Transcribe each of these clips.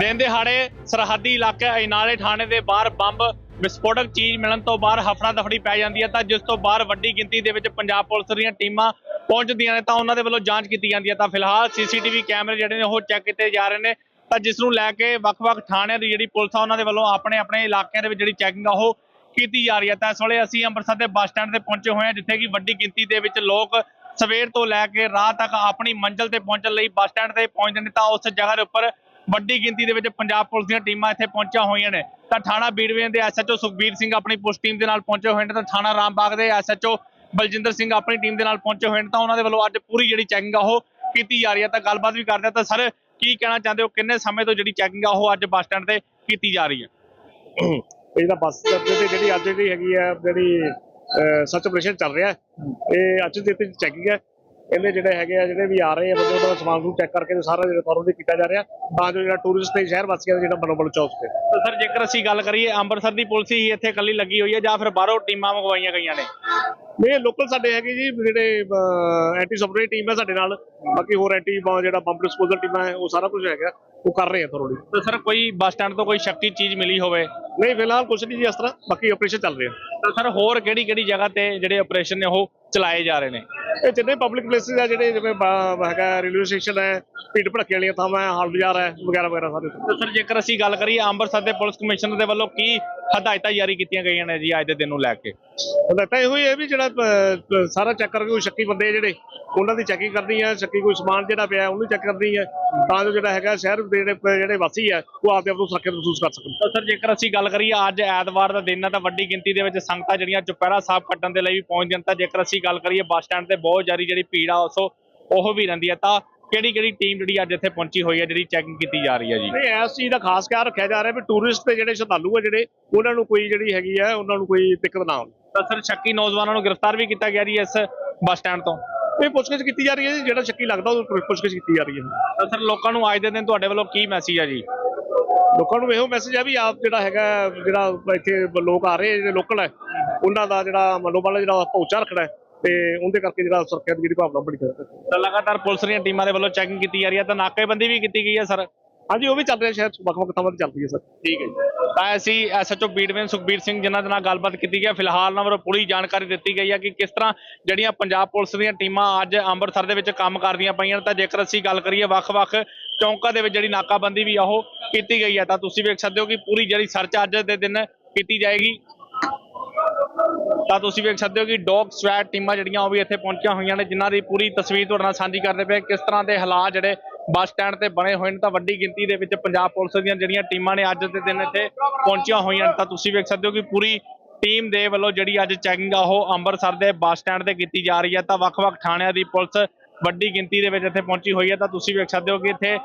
ਦਿਨ ਦਿਹਾੜੇ ਸਰਹੱਦੀ ਇਲਾਕੇ ਇਨਾਲੇ ਥਾਣੇ ਦੇ ਬਾਹਰ ਬੰਬ, ਵਿਸਫੋਟਕ ਚੀਜ਼ ਮਿਲਣ ਤੋਂ ਬਾਅਦ ਹਫੜਾ ਦਫੜੀ ਪੈ ਜਾਂਦੀ ਹੈ ਤਾਂ ਜਿਸ ਤੋਂ ਬਾਅਦ ਵੱਡੀ ਗਿਣਤੀ ਦੇ ਵਿੱਚ ਪੰਜਾਬ ਪੁਲਿਸ ਦੀਆਂ ਟੀਮਾਂ ਪਹੁੰਚਦੀਆਂ ਨੇ ਤਾਂ ਉਹਨਾਂ ਦੇ ਵੱਲੋਂ ਜਾਂਚ ਕੀਤੀ ਜਾਂਦੀ ਹੈ। ਤਾਂ ਫਿਲਹਾਲ ਸੀਸੀਟੀਵੀ ਕੈਮਰੇ ਜਿਹੜੇ ਨੇ ਉਹ ਚੈੱਕ ਕੀਤੇ ਜਾ ਰਹੇ ਨੇ ਤਾਂ ਜਿਸ ਨੂੰ ਲੈ ਕੇ ਵੱਖ-ਵੱਖ ਥਾਣਿਆਂ ਦੀ ਜਿਹੜੀ ਪੁਲਿਸ ਆ, ਉਹਨਾਂ ਦੇ ਵੱਲੋਂ ਆਪਣੇ ਆਪਣੇ ਇਲਾਕਿਆਂ ਦੇ ਵਿੱਚ ਜਿਹੜੀ ਚੈਕਿੰਗ ਆ, ਉਹ ਕੀਤੀ ਜਾ ਰਹੀ ਹੈ। ਤਾਂ ਇਸ ਵੇਲੇ ਅਸੀਂ ਅੰਮ੍ਰਿਤਸਰ ਦੇ ਬੱਸ ਸਟੈਂਡ ਤੇ ਪਹੁੰਚੇ ਹੋਏ ਹਾਂ, ਜਿੱਥੇ ਕਿ ਵੱਡੀ ਗਿਣਤੀ ਦੇ ਵਿੱਚ ਲੋਕ ਸਵੇਰ ਤੋਂ ਲੈ ਕੇ ਰਾਤ ਤੱਕ ਆਪਣੀ ਮੰਜ਼ਿਲ ਤੇ ਪਹੁੰਚਣ ਲਈ ਬੱਸ ਸਟੈਂਡ ਤੇ ਪਹੁੰਚਦੇ ਨੇ ਤਾਂ ਉਸ ਜਗ੍ਹਾ ਦੇ ਉੱਪਰ ਵੱਡੀ ਗਿਣਤੀ ਦੇ ਵਿੱਚ ਪੰਜਾਬ ਪੁਲਿਸ ਦੀਆਂ ਟੀਮਾਂ ਇੱਥੇ ਪਹੁੰਚੀਆਂ ਹੋਈਆਂ ਨੇ। ਤਾਂ ਥਾਣਾ ਬੀੜਵੇਂ ਦੇ ਐਸਐਚਓ ਸੁਖਬੀਰ ਸਿੰਘ ਆਪਣੀ ਪੁਲਿਸ ਟੀਮ ਦੇ ਨਾਲ ਪਹੁੰਚੇ ਹੋਏ ਨੇ ਤਾਂ ਥਾਣਾ ਰਾਮਬਾਗ ਦੇ ਐਸਐਚਓ ਬਲਜਿੰਦਰ ਸਿੰਘ ਆਪਣੀ ਟੀਮ ਦੇ ਨਾਲ ਪਹੁੰਚੇ ਹੋਏ ਨੇ ਤਾਂ ਉਹਨਾਂ ਦੇ ਵੱਲੋਂ ਅੱਜ ਪੂਰੀ ਜਿਹੜੀ ਚੈਕਿੰਗ ਆ ਉਹ ਕੀਤੀ ਜਾ ਰਹੀ ਹੈ। ਤਾਂ ਗੱਲਬਾਤ ਵੀ ਕਰਦੇ ਆ ਤਾਂ ਸਰ ਕੀ ਕਹਿਣਾ ਚਾਹੁੰਦੇ ਹੋ? ਕਿੰਨੇ ਸਮੇਂ ਤੋਂ ਜਿਹੜੀ ਚੈਕਿੰਗ ਆ ਉਹ ਅੱਜ ਬੱਸ ਸਟੈਂਡ ਤੇ ਕੀਤੀ ਜਾ ਰਹੀ ਹੈ? ਜਿਹੜਾ ਬੱਸ ਦੇ ਤੇ ਜਿਹੜੀ ਅੱਜ ਦੀ ਹੈਗੀ ਆ ਜਿਹੜੀ ਸਰਚ ਆਪਰੇਸ਼ਨ ਚੱਲ ਰਿਹਾ ਹੈ, ਇਹ ਅੱਜ ਦੇ ਤੇ ਚੈਕਿੰਗ ਹੈ। ਇਹਦੇ ਜਿਹੜੇ ਹੈਗੇ ਆ ਜਿਹੜੇ ਵੀ ਆ ਰਹੇ ਆ ਬੰਦੇ ਉਹਨਾਂ ਦਾ ਸਮਾਨ ਨੂੰ ਚੈੱਕ ਕਰਕੇ ਤੇ ਸਾਰਾ ਜਿਹੜਾ ਦੇ ਕੀਤਾ ਜਾ ਰਿਹਾ ਤਾਂ ਜੋ ਜਿਹੜਾ ਟੂਰਿਸਟ ਤੇ ਸ਼ਹਿਰ ਵਾਸੀਆਂ ਦਾ ਜਿਹੜਾ ਮਨੋਬਲ ਚੌਕ ਤੇ। ਸਰ ਜੇਕਰ ਅਸੀਂ ਗੱਲ ਕਰੀਏ ਅੰਮ੍ਰਿਤਸਰ ਦੀ ਪੁਲਿਸ ਹੀ ਇੱਥੇ ਇਕੱਲੀ ਲੱਗੀ ਹੋਈ ਹੈ ਜਾਂ ਫਿਰ ਬਾਹਰੋਂ ਟੀਮਾਂ ਮੰਗਵਾਈਆਂ ਗਈਆਂ ਨੇ? ਇਹ ਲੋਕਲ ਸਾਡੇ ਹੈਗੇ ਜੀ ਜਿਹੜੇ ਐਂਟੀ ਸਬਰੇਟ ਟੀਮ ਹੈ ਸਾਡੇ ਨਾਲ। ਬਾਕੀ ਹੋਰ ਐਂਟੀ ਜਿਹੜਾ ਬੰਬ ਡਿਸਪੋਜ਼ਲ ਟੀਮਾਂ ਹੈ ਉਹ ਸਾਰਾ ਕੁਝ ਹੈਗਾ ਉਹ ਕਰ ਰਹੇ ਆ ਥੋੜੀ ਤਾਂ ਸਰ ਕੋਈ ਬੱਸ ਸਟੈਂਡ ਤੋਂ ਕੋਈ ਸ਼ੱਕੀ ਚੀਜ਼ ਮਿਲੀ ਹੋਵੇ? ਨਹੀਂ ਫਿਲਹਾਲ ਕੁਝ ਨਹੀਂ ਜੀ ਇਸ ਤਰ੍ਹਾਂ ਬਾਕੀ ਆਪਰੇਸ਼ਨ ਚੱਲ ਰਿਹਾ। ਤਾਂ ਸਰ ਹੋਰ ਕਿਹੜੀ ਕਿਹੜੀ ਜਗ੍ਹਾ ਤੇ ਜਿਹੜੇ ਆਪਰੇਸ਼ਨ ਨੇ ਉਹ ਚਲਾਏ ਜਾ ਰਹੇ ਨੇ? ਇਹ ਜਿੰਨੇ ਪਬਲਿਕ ਪਲੇਸਿਸ ਆ ਜਿਹੜੇ ਜਿਵੇਂ ਹੈਗਾ ਰੇਲਵੇ ਸਟੇਸ਼ਨ ਹੈ, ਭੀੜ ਭੜੱਕੇ ਵਾਲੀਆਂ ਥਾਵਾਂ ਹੈ, ਹਾਲ ਬਾਜ਼ਾਰ ਹੈ ਵਗੈਰਾ ਵਗੈਰਾ ਸਾਰੇ ਤਾਂ ਸਰ, ਜੇਕਰ ਅਸੀਂ ਗੱਲ ਕਰੀਏ ਅੰਮ੍ਰਿਤਸਰ ਦੇ ਪੁਲਿਸ ਕਮਿਸ਼ਨਰ ਦੇ ਵੱਲੋਂ ਕੀ ਹਦਾਇਤਾਂ ਜਾਰੀ ਕੀਤੀਆਂ ਗਈਆਂ ਨੇ ਜੀ ਅੱਜ ਦੇ ਦਿਨ ਨੂੰ ਲੈ ਕੇ। ਹਦਾਇਤਾਂ ਇਹੋ ਹੀ ਹੈ ਵੀ ਜਿਹੜਾ ਅਹ, ਸਾਰਾ ਚੈੱਕ ਕਰਕੇ ਕੋਈ ਸ਼ੱਕੀ ਬੰਦੇ ਜਿਹੜੇ ਉਹਨਾਂ ਦੀ ਚੈਕਿੰਗ ਕਰਨੀ ਹੈ ਸ਼ੱਕੀ ਕੋਈ ਸਮਾਨ ਜਿਹੜਾ ਪਿਆ ਉਹਨੂੰ ਚੈੱਕ ਕਰਨੀ ਹੈ ਤਾਂ ਜੋ ਜਿਹੜਾ ਹੈਗਾ ਸ਼ਹਿਰ ਦੇ ਜਿਹੜੇ ਜਿਹੜੇ ਵਾਸੀ ਹੈ ਉਹ ਆਪਦੇ ਆਪ ਨੂੰ ਸੁਰੱਖਿਅਤ ਮਹਿਸੂਸ ਕਰ ਸਕਣ। ਤਾਂ ਸਰ ਜੇਕਰ ਅਸੀਂ ਗੱਲ ਕਰੀਏ ਅੱਜ ਐਤਵਾਰ ਦਾ ਦਿਨ ਹੈ ਤਾਂ ਵੱਡੀ ਗਿਣਤੀ ਦੇ ਵਿੱਚ ਸੰਗਤਾਂ ਜਿਹੜੀਆਂ ਚੁਪਹਿਰਾ ਸਾਹਿਬ ਕੱਟਣ ਦੇ ਲਈ ਵੀ ਪਹੁੰਚਦੀਆਂ ਨੇ ਤਾਂ ਜੇਕਰ ਅਸੀਂ ਗੱਲ ਕਰੀਏ ਬੱਸ ਸਟੈਂਡ ਤੇ ਬਹੁਤ ਜ਼ਿਆਦਾ ਜਿਹੜੀ ਭੀੜ ਆ ਉਸੋ ਉਹ ਵੀ ਰਹਿੰਦੀ ਹੈ। ਤਾਂ ਕਿਹੜੀ ਕਿਹੜੀ ਟੀਮ ਜਿਹੜੀ ਅੱਜ ਇੱਥੇ ਪਹੁੰਚੀ ਹੋਈ ਹੈ ਜਿਹੜੀ ਚੈਕਿੰਗ ਕੀਤੀ ਜਾ ਰਹੀ ਹੈ ਜੀ? ਨਹੀਂ ਇਸ ਚੀਜ਼ ਦਾ ਖਾਸ ਖਿਆਲ ਰੱਖਿਆ ਜਾ ਰਿਹਾ ਵੀ ਟੂਰਿਸਟ ਤੇ ਜਿਹੜੇ ਸ਼ਰਧਾਲੂ ਆ ਜਿਹੜੇ ਉਹਨਾਂ ਨੂੰ ਕੋਈ ਜਿਹੜੀ ਹੈਗੀ ਹੈ ਉਹਨਾਂ ਨੂੰ ਕੋਈ ਦਿੱਕਤ ਨਾ ਆਵੇ ਤਾਂ ਸਰ ਸ਼ੱਕੀ ਨੌਜਵਾਨਾਂ ਨੂੰ ਗ੍ਰਿਫਤਾਰ ਵੀ ਕੀਤਾ ਗਿਆ ਜੀ ਇਸ ਬੱਸ ਸਟੈਂਡ ਤੋਂ? ਇਹ ਪੁੱਛਗਿੱਛ ਕੀਤੀ ਜਾ ਰਹੀ ਹੈ ਜੀ ਜਿਹੜਾ ਸ਼ੱਕੀ ਲੱਗਦਾ ਉਹ ਪੁੱਛਗਿੱਛ ਕੀਤੀ ਜਾ ਰਹੀ ਹੈ। ਤਾਂ ਸਰ ਲੋਕਾਂ ਨੂੰ ਅੱਜ ਦੇ ਦਿਨ ਤੁਹਾਡੇ ਵੱਲੋਂ ਕੀ ਮੈਸੇਜ ਹੈ ਜੀ? ਲੋਕਾਂ ਨੂੰ ਇਹੋ ਮੈਸੇਜ ਹੈ ਵੀ ਆਪ ਜਿਹੜਾ ਹੈਗਾ ਜਿਹੜਾ ਇੱਥੇ ਲੋਕ ਆ ਰਹੇ ਜਿਹੜੇ ਲੋਕਲ ਹੈ ਉਹਨਾਂ ਦਾ ਜਿਹੜਾ ਮਨੋਬਲ ਜਿਹੜਾ ਉਹ ਉੱਚਾ ਰੱਖਣਾ ਹੈ ਤੇ ਉਹਦੇ ਕਰਕੇ ਜਿਹੜਾ ਸੁਰੱਖਿਆ ਦੀ ਜਿਹੜੀ ਭਾਵਨਾ ਬੜੀ ਕਰ ਤਾਂ ਲਗਾਤਾਰ ਪੁਲਿਸ ਦੀਆਂ ਟੀਮਾਂ ਦੇ ਵੱਲੋਂ ਚੈਕਿੰਗ ਕੀਤੀ ਜਾ ਰਹੀ ਹੈ ਤਾਂ ਨਾਕੇਬੰਦੀ ਵੀ ਕੀਤੀ ਗਈ ਹੈ ਸਰ? ਹਾਂਜੀ ਉਹ ਵੀ ਚੱਲ ਰਿਹਾ ਸ਼ਹਿਰ 'ਚ ਵੱਖ ਵੱਖ ਥਾਵਾਂ ਤੇ ਚੱਲ ਰਹੀ ਹੈ ਸਰ। ਠੀਕ ਹੈ ਜੀ। ਤਾਂ ਅਸੀਂ ਐਸਐਚਓ ਬੀਟਮੈਨ ਸੁਖਬੀਰ ਸਿੰਘ ਜਿਨ੍ਹਾਂ ਦੇ ਨਾਲ ਗੱਲਬਾਤ ਕੀਤੀ ਗਈ ਹੈ ਫਿਲਹਾਲ ਉਹਨਾਂ ਵੱਲੋਂ ਪੂਰੀ ਜਾਣਕਾਰੀ ਦਿੱਤੀ ਗਈ ਹੈ ਕਿ ਕਿਸ ਤਰ੍ਹਾਂ ਜਿਹੜੀਆਂ ਪੰਜਾਬ ਪੁਲਿਸ ਦੀਆਂ ਟੀਮਾਂ ਅੱਜ ਅੰਮ੍ਰਿਤਸਰ ਦੇ ਵਿੱਚ ਕੰਮ ਕਰਦੀਆਂ ਪਈਆਂ ਤਾਂ ਜੇਕਰ ਅਸੀਂ ਗੱਲ ਕਰੀਏ ਵੱਖ-ਵੱਖ ਚੌਂਕਾਂ ਦੇ ਵਿੱਚ ਜਿਹੜੀ ਨਾਕਾਬੰਦੀ ਵੀ ਆ ਉਹ ਕੀਤੀ ਗਈ ਹੈ ਤਾਂ ਤੁਸੀਂ ਵੇਖ ਸਕਦੇ ਹੋ ਕਿ ਪੂਰੀ ਜਿਹੜੀ ਸਰਚ ਅੱਜ ਦੇ ਦਿਨ ਕੀਤੀ ਜਾਏਗੀ। ਤਾਂ ਤੁਸੀਂ ਵੇਖ ਸਕਦੇ ਹੋ ਕਿ ਡੌਗ ਸਵੈਟ ਟੀਮਾਂ ਜਿਹੜੀਆਂ ਉਹ ਵੀ ਇੱਥੇ ਪਹੁੰਚੀਆਂ ਹੋਈਆਂ ਨੇ, ਜਿਨ੍ਹਾਂ ਦੀ ਪੂਰੀ ਤਸਵੀਰ ਤੁਹਾਡੇ ਨਾਲ ਸਾਂਝੀ ਕਰਦੇ ਪਏ ਕਿਸ ਤਰ੍ਹਾਂ ਦੇ ਹਾਲਾਤ ਜਿਹੜੇ ਬੱਸ ਸਟੈਂਡ ਤੇ ਬਣੇ ਹੋਏ ਨੇ, ਤਾਂ ਵੱਡੀ ਗਿਣਤੀ ਦੇ ਵਿੱਚ ਪੰਜਾਬ ਪੁਲਿਸ ਦੀਆਂ ਜਿਹੜੀਆਂ ਟੀਮਾਂ ਨੇ ਅੱਜ ਦੇ ਦਿਨ ਇੱਥੇ ਪਹੁੰਚੀਆਂ ਹੋਈਆਂ ਨੇ। ਤਾਂ ਤੁਸੀਂ ਵੇਖ ਸਕਦੇ ਹੋ ਕਿ ਪੂਰੀ ਟੀਮ ਦੇ ਵੱਲੋਂ ਜਿਹੜੀ ਅੱਜ ਚੈਕਿੰਗ ਆ, ਉਹ ਅੰਮ੍ਰਿਤਸਰ ਦੇ ਬੱਸ ਸਟੈਂਡ ਤੇ ਕੀਤੀ ਜਾ ਰਹੀ ਹੈ। ਤਾਂ ਵੱਖ-ਵੱਖ ਥਾਣਿਆਂ ਦੀ ਪੁਲਿਸ ਵੱਡੀ ਗਿਣਤੀ ਦੇ ਵਿੱਚ ਇੱਥੇ ਪਹੁੰਚੀ ਹੋਈ ਹੈ, ਤਾਂ ਤੁਸੀਂ ਵੇਖ ਸਕਦੇ ਹੋ ਕਿ ਇੱਥੇ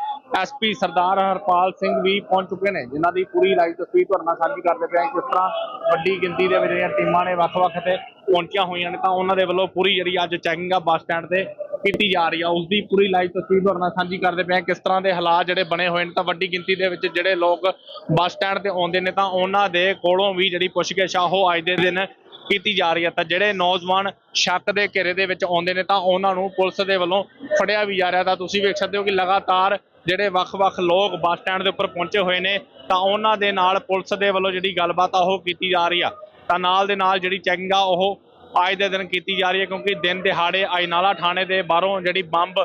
ਐਸਪੀ ਸਰਦਾਰ ਹਰਪਾਲ ਸਿੰਘ ਵੀ ਪਹੁੰਚ ਚੁੱਕੇ ਨੇ, ਜਿਨ੍ਹਾਂ ਦੀ ਪੂਰੀ ਲਾਈਵ ਤਸਵੀਰ ਤੁਹਾਡੇ ਨਾਲ ਸਾਂਝੀ ਕਰਦੇ ਪਏ ਹਾਂ ਕਿਸ ਤਰ੍ਹਾਂ ਵੱਡੀ ਗਿਣਤੀ ਦੇ ਵਿੱਚ ਜਿਹੜੀਆਂ ਟੀਮਾਂ ਨੇ ਵੱਖ-ਵੱਖ ਤੇ ਪਹੁੰਚੀਆਂ ਹੋਈਆਂ ਨੇ, ਤਾਂ ਉਹਨਾਂ ਦੇ ਵੱਲੋਂ ਪੂਰੀ ਜਿਹੜੀ ਅੱਜ ਚੈਕਿੰਗ ਆ ਬੱਸ ਸਟੈਂਡ ਤੇ ਕੀਤੀ ਜਾ ਰਹੀ ਆ। ਉਸ ਦੀ ਪੂਰੀ ਲਾਈਵ ਤਸਵੀਰ ਤੁਹਾਡੇ ਨਾਲ ਸਾਂਝੀ ਕਰਦੇ ਪਏ ਹਾਂ ਕਿਸ ਤਰ੍ਹਾਂ ਦੇ ਹਾਲਾਤ ਜਿਹੜੇ ਬਣੇ ਹੋਏ ਨੇ, ਤਾਂ ਵੱਡੀ ਗਿਣਤੀ ਦੇ ਵਿੱਚ ਜਿਹੜੇ ਲੋਕ ਬੱਸ ਸਟੈਂਡ ਤੇ ਆਉਂਦੇ ਨੇ, ਤਾਂ ਉਹਨਾਂ ਦੇ ਕੋਲੋਂ ਵੀ ਜਿਹੜੀ ਪੁੱਛਗਿੱਛ ਆ, ਉਹ ਅੱਜ ਦੇ ਦਿਨ ਕੀਤੀ ਜਾ ਰਹੀ ਹੈ, ਤਾਂ ਜਿਹੜੇ ਨੌਜਵਾਨ ਸ਼ੱਕ ਦੇ ਘੇਰੇ ਦੇ ਵਿੱਚ ਆਉਂਦੇ ਨੇ, ਤਾਂ ਉਹਨਾਂ ਨੂੰ ਪੁਲਿਸ ਦੇ ਵੱਲੋਂ ਫੜਿਆ ਵੀ ਜਾ ਰਿਹਾ ਤਾਂ ਤੁਸੀਂ ਵੇਖ ਸਕਦੇ ਹੋ ਕਿ ਲਗਾਤਾਰ ਜਿਹੜੇ ਵੱਖ-ਵੱਖ ਲੋਕ ਬੱਸ ਸਟੈਂਡ ਦੇ ਉੱਪਰ ਪਹੁੰਚੇ ਹੋਏ ਨੇ, ਤਾਂ ਉਹਨਾਂ ਦੇ ਨਾਲ ਪੁਲਿਸ ਦੇ ਵੱਲੋਂ ਜਿਹੜੀ ਗੱਲਬਾਤ ਆ, ਉਹ ਕੀਤੀ ਜਾ ਰਹੀ ਆ। ਤਾਂ ਨਾਲ ਦੇ ਨਾਲ ਜਿਹੜੀ ਚੈਕਿੰਗ ਆ, ਉਹ ਅੱਜ ਦੇ ਦਿਨ ਕੀਤੀ ਜਾ ਰਹੀ ਹੈ, ਕਿਉਂਕਿ ਦਿਨ ਦਿਹਾੜੇ ਅਜਨਾਲਾ ਥਾਣੇ ਦੇ ਬਾਹਰੋਂ ਜਿਹੜੀ ਬੰਬ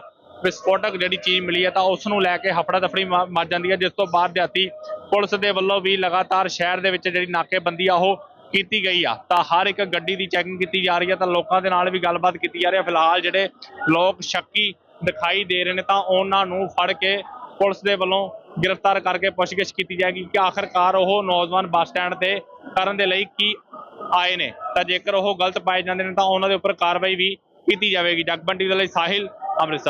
ਵਿਸਫੋਟਕ ਜਿਹੜੀ ਚੀਜ਼ ਮਿਲੀ ਹੈ, ਤਾਂ ਉਸ ਨੂੰ ਲੈ ਕੇ ਹਫੜਾ ਦਫੜੀ ਮਚ ਜਾਂਦੀ ਹੈ। ਜਿਸ ਤੋਂ ਬਾਅਦ ਦਿਹਾਤੀ ਪੁਲਿਸ ਦੇ ਵੱਲੋਂ ਵੀ ਲਗਾਤਾਰ ਸ਼ਹਿਰ ਦੇ ਵਿੱਚ ਜਿਹੜੀ ਨਾਕੇਬੰਦੀ ਆ, ਉਹ ਕੀਤੀ ਗਈ ਆ। ਤਾਂ ਹਰ ਇੱਕ ਗੱਡੀ ਦੀ ਚੈਕਿੰਗ ਕੀਤੀ ਜਾ ਰਹੀ ਹੈ ਤਾਂ ਲੋਕਾਂ ਦੇ ਨਾਲ ਵੀ ਗੱਲਬਾਤ ਕੀਤੀ ਜਾ ਰਹੀ ਹੈ ਫਿਲਹਾਲ ਜਿਹੜੇ ਲੋਕ ਸ਼ੱਕੀ ਦਿਖਾਈ ਦੇ ਰਹੇ ਨੇ, ਤਾਂ ਉਹਨਾਂ ਨੂੰ ਫੜ ਕੇ ਪੁਲਿਸ ਦੇ ਵੱਲੋਂ ਗ੍ਰਿਫਤਾਰ ਕਰਕੇ ਪੁੱਛਗਿੱਛ ਕੀਤੀ ਜਾਏਗੀ ਕਿ ਆਖਰਕਾਰ ਉਹ ਨੌਜਵਾਨ ਬੱਸ ਸਟੈਂਡ ਤੇ ਕਰਨ ਦੇ ਲਈ ਕੀ ਆਏ ਨੇ। ਤਾਂ ਜੇਕਰ ਉਹ ਗਲਤ ਪਾਏ ਜਾਂਦੇ ਨੇ, ਤਾਂ ਉਹਨਾਂ ਦੇ ਉੱਪਰ ਕਾਰਵਾਈ ਵੀ ਕੀਤੀ ਜਾਵੇਗੀ। ਜਗਬੰਡੀ ਦੇ ਲਈ ਸਾਹਿਲ, ਅੰਮ੍ਰਿਤਸਰ।